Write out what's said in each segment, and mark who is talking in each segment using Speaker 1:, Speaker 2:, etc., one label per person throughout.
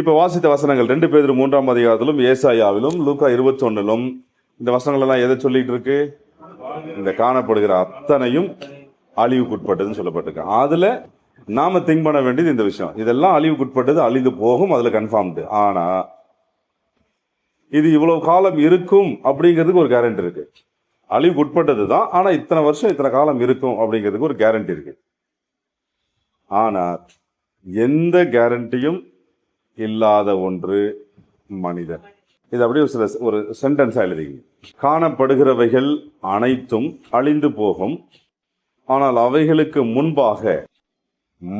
Speaker 1: இப்போ வாசித்த வசனங்கள் ரெண்டு பேர் மூன்றாம் அதிகாரத்திலும் ஏசாயாவிலும் லூக்கா இருபத்தி ஒன்னிலும் இந்த வசனங்கள் எல்லாம் எதை சொல்லிட்டு இருக்கு? இந்த காணப்படுகிற அத்தனையும் அழிவுக்குட்பட்டதுன்னு சொல்லப்பட்டிருக்கு. அதுல நாம திங்க் பண்ண வேண்டியது இந்த விஷயம். இதெல்லாம் அழிவுக்குட்பட்டது அழிந்து போகும் அதுல கன்ஃபார்ம்டு ஆனா இது இவ்வளவு காலம் இருக்கும் அப்படிங்கிறதுக்கு ஒரு கேரண்டி இருக்கு. அழிவுக்கு உட்பட்டது தான் ஆனா இத்தனை வருஷம் இத்தனை காலம் இருக்கும் அப்படிங்கிறதுக்கு ஒரு கேரண்டி இருக்கு. ஆனா எந்த கேரண்டியும் இல்லாத ஒன்று மனிதன். இது அப்படியே ஒரு சில ஒரு சென்டென்ஸா எழுதிங்க காணப்படுகிறவைகள் அனைத்தும் அழிந்து போகும். ஆனால் அவைகளுக்கு முன்பாக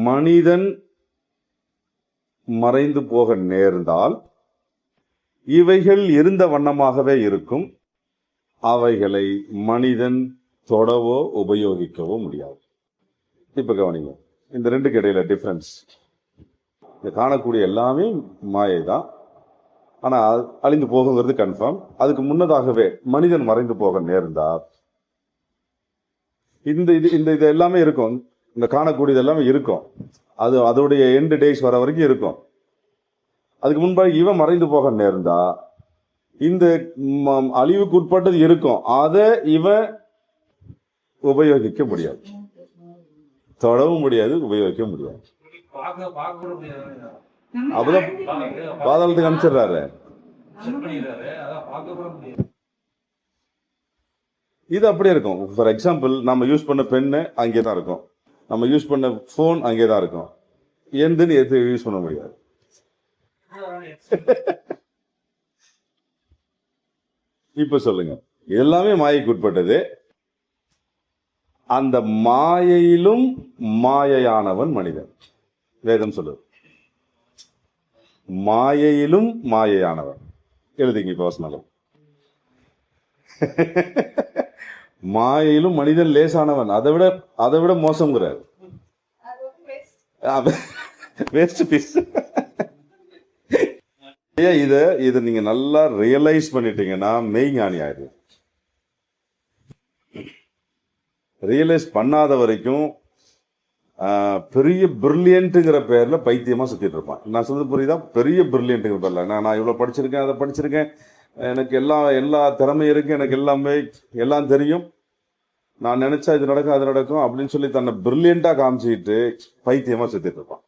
Speaker 1: மனிதன் மறைந்து போக நேர்ந்தால் இவைகள் இருந்த வண்ணமாகவே இருக்கும். அவைகளை மனிதன் தொடவோ உபயோகிக்கவோ முடியாது. இப்ப கவனிங்க. இந்த ரெண்டுக்கு இடையில டிஃபரன்ஸ் இந்த காணக்கூடிய எல்லாமே மாயை தான் ஆனால் அழிந்து போகுங்கிறது கன்ஃபார்ம் அதுக்கு முன்னதாகவே மனிதன் மறைந்து போக நேர்ந்தா? இந்த இது இந்த இது எல்லாமே இருக்கும். இந்த காணக்கூடியது எல்லாமே இருக்கும். அது அதோடைய எண்டு டேஸ் வர வரைக்கும் இருக்கும். அதுக்கு முன்பாக இவன் மறைந்து போக நேர்ந்தா? இந்த ம- அழிவுக்கு உட்பட்டது இருக்கும். அதை இவன் உபயோகிக்க முடியாது. தொடவும் முடியாது உபயோகிக்க முடியாது. அப்பதான் பாதாளத்துக்கு அனுப்பிச்சிடுறாரு. இது அப்படியே இருக்கும். ஃபார் எக்ஸாம்பிள் நம்ம யூஸ் பண்ண பென்னு அங்கே தான் இருக்கும். நம்ம யூஸ் பண்ண ஃபோன் அங்கே தான் இருக்கும். எந்துன்னு எது யூஸ் பண்ண முடியாது. இப்ப சொல்லுங்க. எல்லாமே மாயைக்கு உட்பட்டது. அந்த மாயையிலும் மாயையானவன் மனிதன். வேதம் சொல்லுது. மாயையிலும் மாயையானவன் எழுதிங்க இப்போ வசனம் மாயையிலும் மனிதன் லேசானவன். அதை விட அதை விட மோசங்கிறார் வேஸ்ட் பீஸ் ஏன் இதை இதை நீங்க நல்லா ரியலைஸ் பண்ணிட்டீங்கன்னா மெய்ஞானி ஆயிடுது ரியலைஸ் பண்ணாத வரைக்கும் பெரிய பிரில்லியன்ட்டுங்கிற பேர்ல பைத்தியமா சுத்திட்டு இருப்பான். நான் சொல்றது புரியுதா? பெரிய பிரில்லியன்ட்டுங்கிற பேர்ல. நான் நான் இவ்வளவு படிச்சிருக்கேன் அதை படிச்சிருக்கேன். எனக்கு எல்லா எல்லா திறமை இருக்கு எனக்கு எல்லாமே எல்லாம் தெரியும். நான் நினைச்சா இது நடக்கும் அது நடக்கும் அப்படின்னு சொல்லி தன்னை பிரில்லியண்டா காமிச்சிட்டு பைத்தியமா சுத்திட்டு இருப்பான்.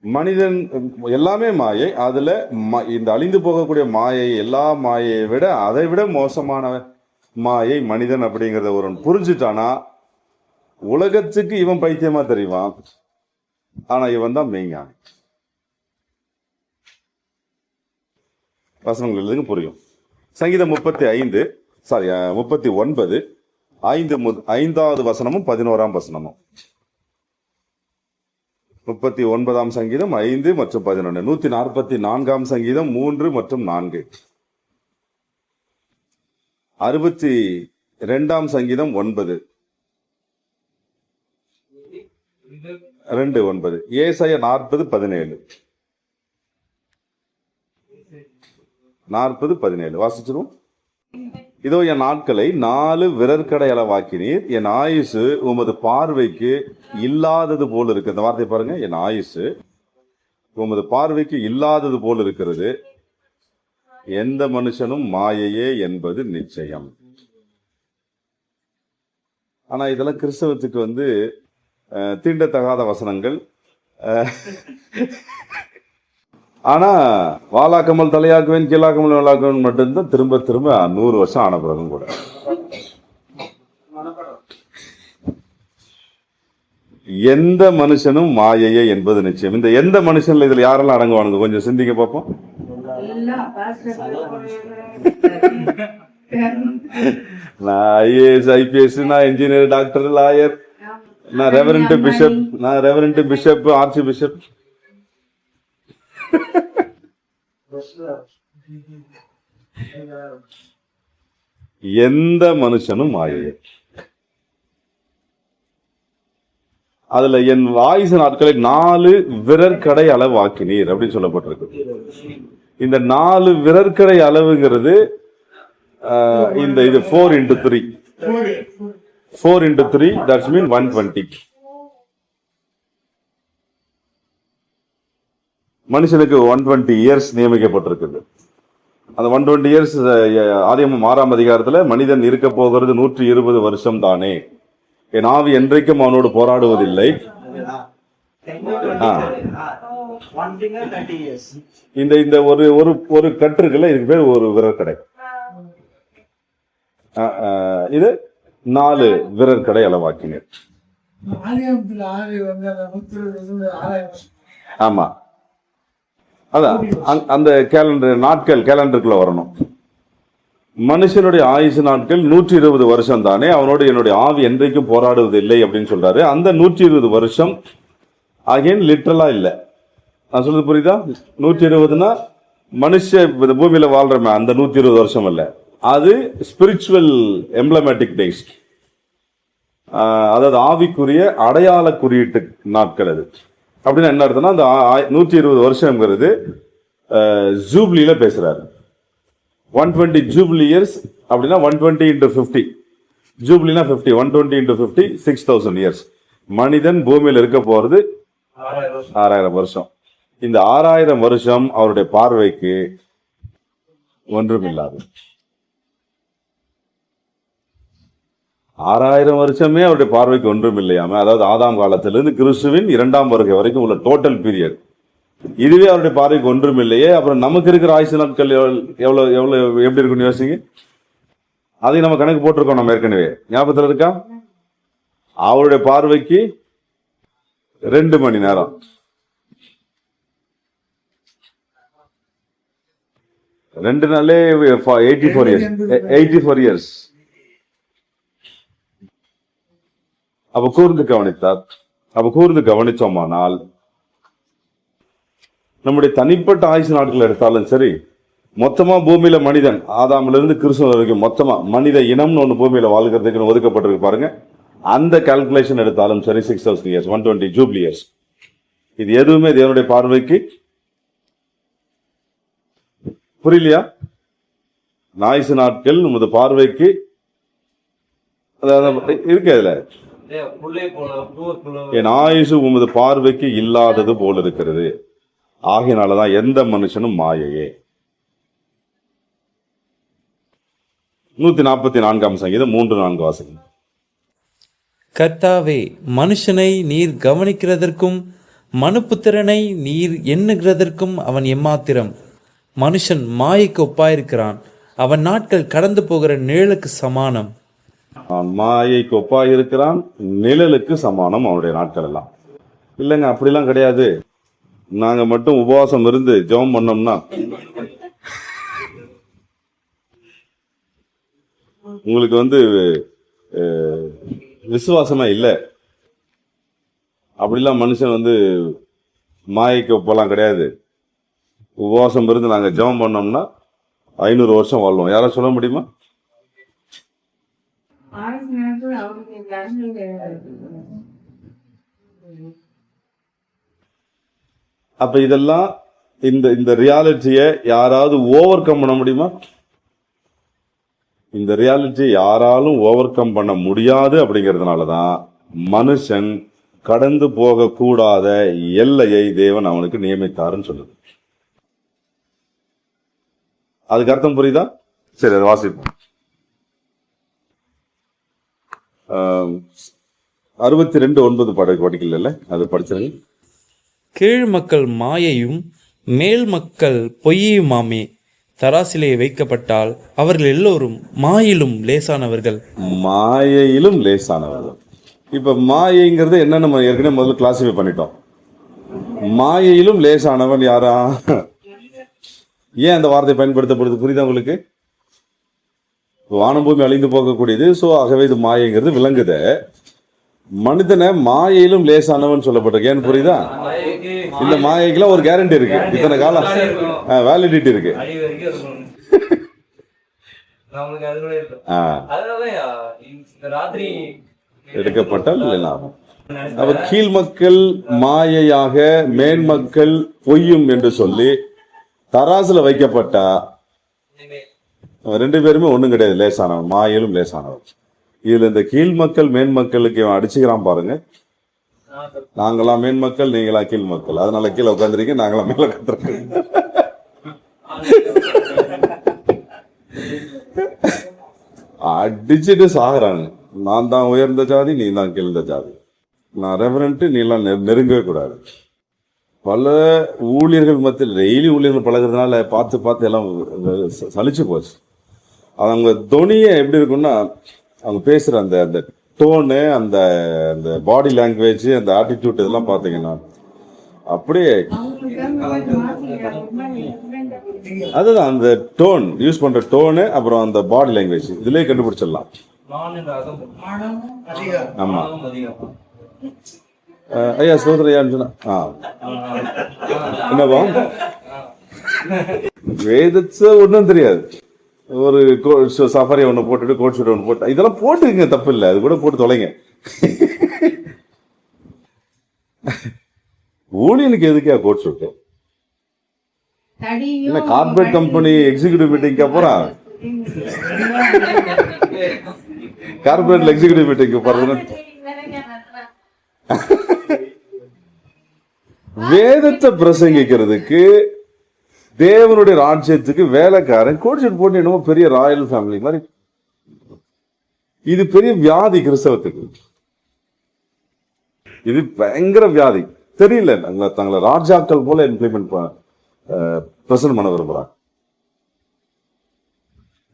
Speaker 1: மனிதன் எல்லாமே மாயை. அதுல ம- இந்த அழிந்து போகக்கூடிய மாயை எல்லா மாயையை விட அதை விட மோசமான மாயை மனிதன் அப்படிங்கிறத ஒருவன் புரிஞ்சுட்டானா உலகத்துக்கு இவன் பைத்தியமா தெரிவான். ஆனா இவன் தான் மெய்ஞானி வசனங்கள் எழுதுங்க புரியும். சங்கீதம் முப்பத்தி ஐந்து சாரி முப்பத்தி ஒன்பது ஐந்து முத- ஐந்தாவது வசனமும் பதினோராம் வசனமும். முப்பத்தி ஒன்பதாம் சங்கீதம் ஐந்து மற்றும் பதினொன்று நூத்தி நாற்பத்தி நான்காம் சங்கீதம் மூன்று மற்றும் நான்கு. அறுபத்தி ரெண்டாம் சங்கீதம் ஒன்பது. ரெண்டு ஒன்பது. ஏசாய நாற்பது பதினேழு. நாற்பது பதினேழு. வாசிச்சிருவோம். இதோ என் நாட்களை நாலு விரற்கடை அளவாக்கினீர். என் ஆயுசு உமது பார்வைக்கு இல்லாதது போல் இருக்கு. இந்த வார்த்தை பாருங்க. என் ஆயுசு உமது பார்வைக்கு இல்லாதது போல் இருக்கிறது. எந்த மனுஷனும் மாயையே என்பது நிச்சயம். ஆனா இதெல்லாம் கிறிஸ்தவத்துக்கு வந்து தீண்டத்தகாத வசனங்கள். ஆனால் ஆனா வாலாக்கமல் தலையாக்குவேன் கீழாக்கமல் வேலாக்குவேன் மட்டும்தான் திரும்ப திரும்ப நூறு வருஷம் ஆன பிறகும் கூட. எந்த மனுஷனும் மாயையே என்பது நிச்சயம். இந்த எந்த மனுஷன்ல இதுல யாரெல்லாம் அடங்குவானுங்க? கொஞ்சம் சிந்திக்க பார்ப்போம். நான் ஐஏஎஸ் ஐபிஎஸ் நான் இன்ஜினியர் டாக்டர் லாயர். நான் ரெவரண்ட் பிஷப் நான் ரெவரண்ட் பிஷப் ஆர்ச்சி பிஷப் எந்த மனுஷனும் மாயையே. அதுல என் வாயுசு நாட்களை நாலு விரற்கடை அளவாக்கினீர் அப்படின்னு சொல்லப்பட்டிருக்கு. இந்த நாலு விரற்கடை அளவுங்கிறது ஆஹ், இந்த இது four into three four into three that's mean one twenty மனுஷனுக்கு ஒன் டுவெண்ட்டி இயர்ஸ் நியமிக்கப்பட்டிருக்குது. அந்த ஒன் டுவெண்ட்டி இயர்ஸ் ஆதியமும் ஆறாம் அதிகாரத்தில் மனிதன் இருக்க போகிறது நூற்றி இருபது வருஷம் தானே. என் ஆவி என்றைக்கும் அவனோடு போராடுவதில்லை. ஆ. இந்த இந்த ஒரு ஒரு ஒரு கட்டு இதுக்கு பேர் ஒரு விரற்கடை இது நாலு வீரர்களை அளவாக்கினர். ஆமா. அதான் அந்த- அந்த கேலண்டர் நாட்கள் கேலண்டருக்குள்ள வரணும். மனுஷனுடைய ஆயுசு நாட்கள் நூற்றி இருபது வருஷம் தானே அவனோடு என்னுடைய ஆவி என்றைக்கும் போராடுவது இல்லை அப்படின்னு சொல்றாரு. அந்த நூற்றி இருபது வருஷம் அகைன் லிட்ரலா இல்லை. நான் சொல்றது புரியுதா? நூற்றி இருபதுன்னா மனுஷ பூமியில வாழ்றமே அந்த நூத்தி இருபது வருஷம் இல்லை அது ஸ்பிரிச்சுவல் எம்ப்ளமேட்டிக் டேஸ் அதாவது ஆவிக்குரிய அடையாள குறியீட்டு நாட்கள் அது. அப்படின்னு என்ன அர்த்தம்னா அந்த நூற்றி இருபது வருஷம்ங்கிறது ஜூப்ளியில் பேசுகிறாரு ஒன் டுவெண்ட்டி ஜூப்ளி இயர்ஸ் அப்படின்னா one twenty into fifty ஜூப்ளினா fifty one twenty into fifty six thousand years மனிதன் பூமியில் இருக்க போகிறது
Speaker 2: ஆறாயிரம் வருஷம்
Speaker 1: ஆறாயிரம் வருஷம். இந்த ஆறாயிரம் வருஷம் அவருடைய பார்வைக்கு ஒன்றுமில்லாது. ஆறாயிரம் வருஷமே அவருடைய பார்வைக்கு ஒன்றும் இல்லையாம. அதாவது ஆதாம் காலத்திலிருந்து கிறிஸ்துவின் இரண்டாம் வருகை வரைக்கும் உள்ள டோட்டல் பீரியட் இதுவே அவருடைய பார்வைக்கு ஒன்றும் இல்லையே. அப்புறம் நமக்கு இருக்கிற ஆயுசு நாட்கள் எவ்வளவு எவ்வளவு எப்படி இருக்குன்னு யோசிங்க. அதையும் நம்ம கணக்கு போட்டிருக்கோம் நம்ம ஏற்கனவே. ஞாபகத்தில் இருக்கா? அவருடைய பார்வைக்கு ரெண்டு மணி நேரம். ரெண்டு நாளே eighty four years eighty four years அவ கூர்ந்து கவனித்தார். அவ கூர்ந்து கவனிச்சோமானால் நம்முடைய தனிப்பட்ட ஆயுசு நாட்கள் எடுத்தாலும் சரி மொத்தமா பூமியில மனிதன் ஆதாமிலிருந்து கிருஷ்ணன் வரைக்கும் மொத்தமா மனித இனம்னு ஒன்று பூமியில வாழ்கிறதுக்கு ஒதுக்கப்பட்டிருக்கு பாருங்க. அந்த கால்குலேஷன் எடுத்தாலும் சரி six thousand years one twenty jubilee years இது எதுவுமே தேவனுடைய பார்வைக்கு புரியலையா? நாய்சு நாட்கள் நமது பார்வைக்கு அதாவது இருக்கு அதுல. என் ஆயுசு உமது பார்வைக்கு இல்லாதது போல இருக்கிறது ஆகையினாலதான் எந்த மனுஷனும் மாயையே. நூத்தி நாற்பத்தி நான்காம் சங்கீதம் மூன்று நான்கு வாசகம்
Speaker 3: கர்த்தாவே மனுஷனை நீர் கவனிக்கிறதற்கும் மனுப்புத்திறனை நீர் எண்ணுகிறதற்கும் அவன் எம்மாத்திரம். மனுஷன் மாயைக்கு ஒப்பாயிருக்கிறான். அவன் நாட்கள் கடந்து போகிற நிழலுக்கு சமானம்.
Speaker 1: அவன் மாயைக்கு ஒப்பாய் இருக்கிறான் நிழலுக்கு சமானம் அவனுடைய நாட்கள் எல்லாம். இல்லைங்க அப்படிலாம் கிடையாது. நாங்க மட்டும் உபவாசம் இருந்து ஜெபம் பண்ணோம்னா உங்களுக்கு வந்து விசுவாசமா இல்லை. அப்படிலாம் மனுஷன் வந்து மாயைக்கு ஒப்பெல்லாம் கிடையாது. உபவாசம் இருந்து நாங்க ஜெபம் பண்ணோம்னா ஐநூறு வருஷம் வாழ்வோம். யாரும் சொல்ல முடியுமா?
Speaker 4: அவருடைய
Speaker 1: அப்ப இதெல்லாம் இந்த இந்த ரியாலிட்டியை யாராவது ஓவர் கம் பண்ண முடியுமா? இந்த ரியாலிட்டியை யாராலும் ஓவர் கம் பண்ண முடியாது அப்படிங்கிறதுனால தான் மனுஷன் கடந்து போகக்கூடாத எல்லையை தேவன் அவனுக்கு நியமித்தாருன்னு சொல்லுது. அதுக்கு அர்த்தம் புரியுதா? சரி அதை வாசிப்போம். அறுபத்தி ரெண்டு ஒன்பது பட படிக்கல அது படிச்சிருங்க.
Speaker 3: கீழ் மக்கள் மாயையும் மேல் மக்கள் பொய்யுமாமே. தராசிலே வைக்கப்பட்டால் அவர்கள் எல்லோரும் மாயிலும் லேசானவர்கள்.
Speaker 1: மாயையிலும் லேசானவர்கள். இப்ப மாயைங்கிறது என்ன? நம்ம ஏற்கனவே முதல்ல கிளாசிஃபை பண்ணிட்டோம். மாயையிலும் லேசானவன் யாரா? ஏன் அந்த வார்த்தை பயன்படுத்தப்படுது? புரியுதா உங்களுக்கு? வானம் பூமி அழிந்து போகக்கூடியது. சோ ஆகவே இது மாயைங்கிறது விளங்குது. மனிதனை மாயையிலும் லேசானவன் சொல்லப்பட்டிருக்கு. ஏன்னு புரியுதா? இந்த மாயைக்கெல்லாம் ஒரு கேரண்டி இருக்கு. இத்தனை காலம். வேலிடிட்டி இருக்கு. எடுக்கப்பட்டால் லாபம். அப்ப கீழ் மக்கள் மாயையாக மேன்மக்கள் பொய்யும் என்று சொல்லி தராசுல வைக்கப்பட்டா ரெண்டு பேருமே ஒன்றும் கிடையாது லேசானவன். மாயிலும் லேசானவர் இதில் இந்த கீழ் மக்கள் மேன்மக்களுக்கு இவன் அடிச்சுக்கிறான் பாருங்க. நாங்களாம் மேன் மக்கள் நீங்களா கீழ் மக்கள். அதனால கீழே உட்காந்துருக்கீங்க நாங்களாம் மேல கத்துறோம் அடிச்சுட்டு சாகுறாங்க நான் தான் உயர்ந்த ஜாதி நீ தான் கீழ்ந்த ஜாதி. நான் ரெவரண்ட்டு நீலாம் நெருங்கவே கூடாது. பல ஊழியர்கள் மத்தியில் டெய்லி ஊழியர்கள் பழகுறதுனால பார்த்து பார்த்து எல்லாம் சலிச்சு போச்சு. அவங்க துணியை எப்படி இருக்கும்னா அவங்க பேசுற அந்த அந்த டோனு அந்த அந்த பாடி லாங்குவேஜ் அந்த ஆட்டிடியூட் இதெல்லாம் பார்த்தீங்கன்னா அப்படியே அதுதான் அந்த டோன் யூஸ் பண்ற டோனு அப்புறம் அந்த பாடி லாங்குவேஜ் இதுலயே கண்டுபிடிச்சிடலாம். ஆமா. ஐயா சோதரையான்னு சொன்னா? ஆ. என்னவா? வேதத்தை ஒன்றும் தெரியாது. ஒரு சஃபாரி ஒன்று போட்டுட்டு கோட் ஷூட் ஒன்று போட்டு இதெல்லாம் போட்டுக்கங்க தப்பு இல்லை. அது கூட போட்டு தொலைங்க. ஊழியனுக்கு எதுக்கா கோட் ஷூட்டு இல்லை கார்பரேட் கம்பெனி எக்ஸிக்யூட்டிவ் மீட்டிங்க்கு அப்புறம்? கார்பரேட்ல எக்ஸிக்யூட்டிவ் மீட்டிங்க்கு போறதுன்னு? வேதத்தை பிரசங்கிக்கிறதுக்கு தேவனுடைய ராஜ்யத்துக்கு வேலைக்காரன் கோட் போட்டு என்னமோ பெரிய ராயல் ஃபேமிலி மாதிரி. இது பெரிய வியாதி கிறிஸ்தவத்துக்கு. இது பயங்கர வியாதி. தெரியல தங்களை தங்களை ராஜாக்கள் போல இம்ப்ளிமெண்ட் பிரசன்ட் பண்ண விரும்புறாங்க.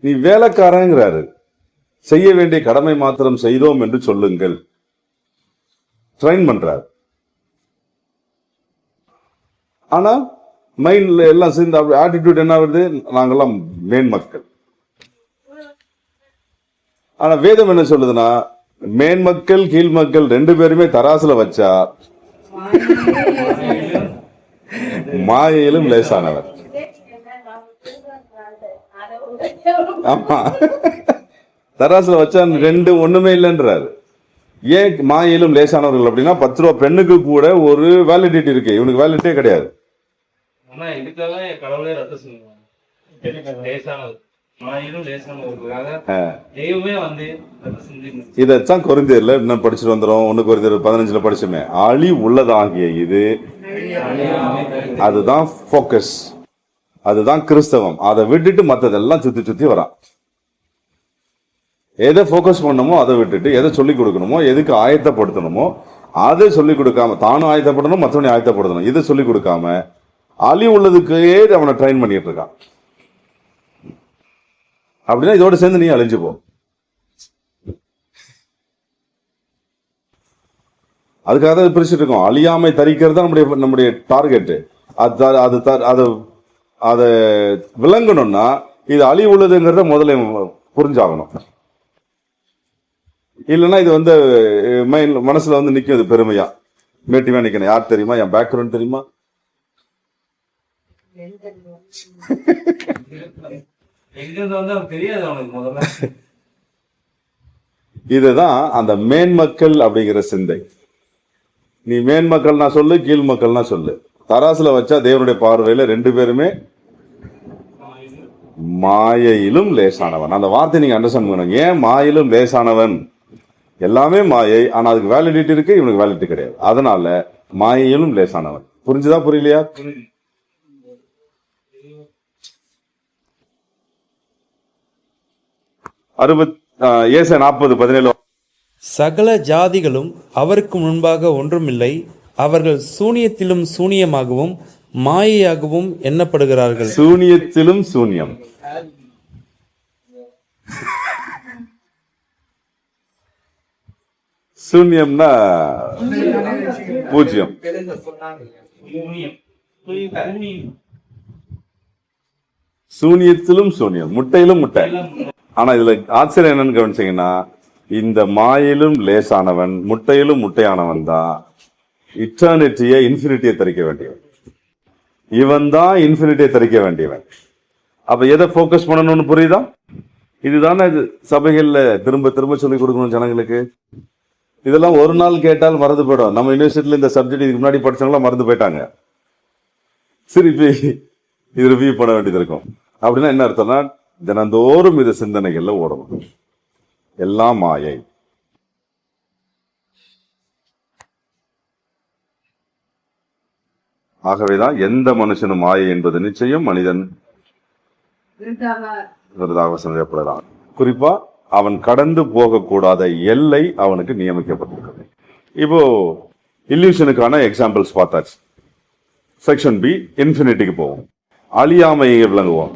Speaker 1: நீ வேலைக்காரங்கிறாரு. செய்ய வேண்டிய கடமை மாத்திரம் செய்தோம் என்று சொல்லுங்கள். ட்ரைன் பண்றாரு. ஆனா மைண்டில் எல்லாம் சேர்ந்து ஆட்டிடியூட் என்ன வருது? நாங்கெல்லாம் மேன் மக்கள். ஆனா வேதம் என்ன சொல்லுதுன்னா மேன் மக்கள் கீழ் மக்கள் ரெண்டு பேருமே தராசுல வச்சா மாயையிலும் லேசானவர். ஆமா. தராசுல வச்சா ரெண்டு ஒண்ணுமே இல்லைன்றாரு. ஏன் மாயிலும் லேசானவர்கள் அப்படின்னா பத்து ரூபா பெண்ணுக்கு கூட ஒரு வேலிடிட்டி இருக்கு. இவனுக்கு வேலிடிட்டே கிடையாது.
Speaker 2: ஆனா இதுக்காக கடவுளே ரத்த சொல்லுவாங்க லேசானது.
Speaker 1: இதைத்தான் குறைந்தர்ல இன்னும் படிச்சுட்டு வந்துடும் ஒண்ணு குறைந்தர் பதினஞ்சுல படிச்சுமே. அழி உள்ளதாகிய இது. அதுதான் ஃபோக்கஸ் அதுதான் கிறிஸ்தவம். அதை விட்டுட்டு மத்ததெல்லாம் சுத்தி சுத்தி வரான். எதை ஃபோக்கஸ் பண்ணணுமோ அதை விட்டுட்டு எதை சொல்லிக் கொடுக்கணுமோ எதுக்கு ஆயத்தப்படுத்தணுமோ அதை சொல்லிக் கொடுக்காம தானும் ஆயத்தப்படணும் மற்றவனை ஆயத்தப்படுத்தணும். இதை சொல்லிக் கொடுக்காம அழி உள்ளதுக்கே அவனை ட்ரெயின் பண்ணிட்டு இருக்கான். அப்படின்னா இதோட சேர்ந்து நீ அழிஞ்சு போ. அதுக்காக தான் பிரிச்சுட்டு இருக்கோம். அழியாமை தரிக்கிறது தான் நம்முடைய நம்முடைய டார்கெட்டு அது த- அது த- அது அதை விளங்கணும்னா இது அழி உள்ளதுங்கிறத முதல்ல புரிஞ்சாகணும். இல்லைன்னா இது வந்து மைண்ட் மனசில் வந்து நிற்கும் இது பெருமையாக மேட்டிவாக நிற்கணும் யார் தெரியுமா? என் பேக்ரவுண்ட் தெரியுமா
Speaker 2: எங்க இருந்து வந்து அவனுக்கு தெரியாது அவனுக்கு முதல்ல
Speaker 1: இதுதான் அந்த மேன்மக்கள் அப்படிங்கிற சிந்தை. நீ மேன்மக்கள்னா சொல்லு கீழ் மக்கள்னா சொல்லு. தராசுல வச்சா தேவனுடைய பார்வையில ரெண்டு பேருமே மாயையிலும் லேசானவன். அந்த வார்த்தை நீங்க அண்டர்ஸ்டாண்ட் பண்ணணும். ஏன் மாயிலும் லேசானவன்? எல்லாமே மாயை ஆனா அதுக்கு வேலிடிட்டி இருக்கு இவனுக்கு வேலிடிட்டி கிடையாது. அதனால மாயையிலும் லேசானவன். புரிஞ்சுதா புரியலையா? அறுபத் ஏச நாற்பது பதினேழு.
Speaker 3: சகல ஜாதிகளும் அவருக்கு முன்பாக ஒன்றுமில்லை. அவர்கள் சூனியத்திலும் சூனியமாகவும் மாயையாகவும் எண்ணப்படுகிறார்கள்.
Speaker 1: சூனியத்திலும் சூன்யம். சூன்யம்னா
Speaker 2: யூனியம்
Speaker 1: சூனியத்திலும் சூன்யம். முட்டையிலும் முட்டை. ஆனா இதுல ஆச்சரியம் என்னன்னு கவனிச்சீங்கன்னா இந்த மாயிலும் லேசானவன் முட்டையிலும் முட்டையானவன் தான் இட்டர்னிட்டியை இன்ஃபினிட்டியை தரிக்க வேண்டியவன். இவன் தான் இன்ஃபினிட்டியை தரிக்க வேண்டியவன். அப்ப எதை ஃபோக்கஸ் பண்ணணும்னு புரியுதா? இதுதானே இது சபைகள்ல திரும்ப திரும்ப சொல்லி கொடுக்கணும் ஜனங்களுக்கு. இதெல்லாம் ஒரு நாள் கேட்டால் மறந்து போயிடும். நம்ம யூனிவர்சிட்டியில இந்த சப்ஜெக்ட் இதுக்கு முன்னாடி படிச்சவங்களாம் மறந்து போயிட்டாங்க. திருப்பி இது ரிவ்யூ பண்ண வேண்டியது இருக்கும். அப்படின்னா என்ன அர்த்தம்னா தினந்தோறும் இது சிந்தனைகள்ல ஓடணும். எல்லாம் மாயை. ஆகவேதான் எந்த மனுஷனும் மாயை என்பது நிச்சயம் மனிதன் விருதாக. சந்தேகப்படலாம். குறிப்பா அவன் கடந்து போகக்கூடாத எல்லை அவனுக்கு நியமிக்கப்பட்டிருக்கிறது. இப்போ இல்லூஷனுக்கான எக்ஸாம்பிள்ஸ் பார்த்தாச்சு. செக்ஷன் பி இன்ஃபினிட்டிக்கு போவோம். அழியாமையை விளங்குவோம்.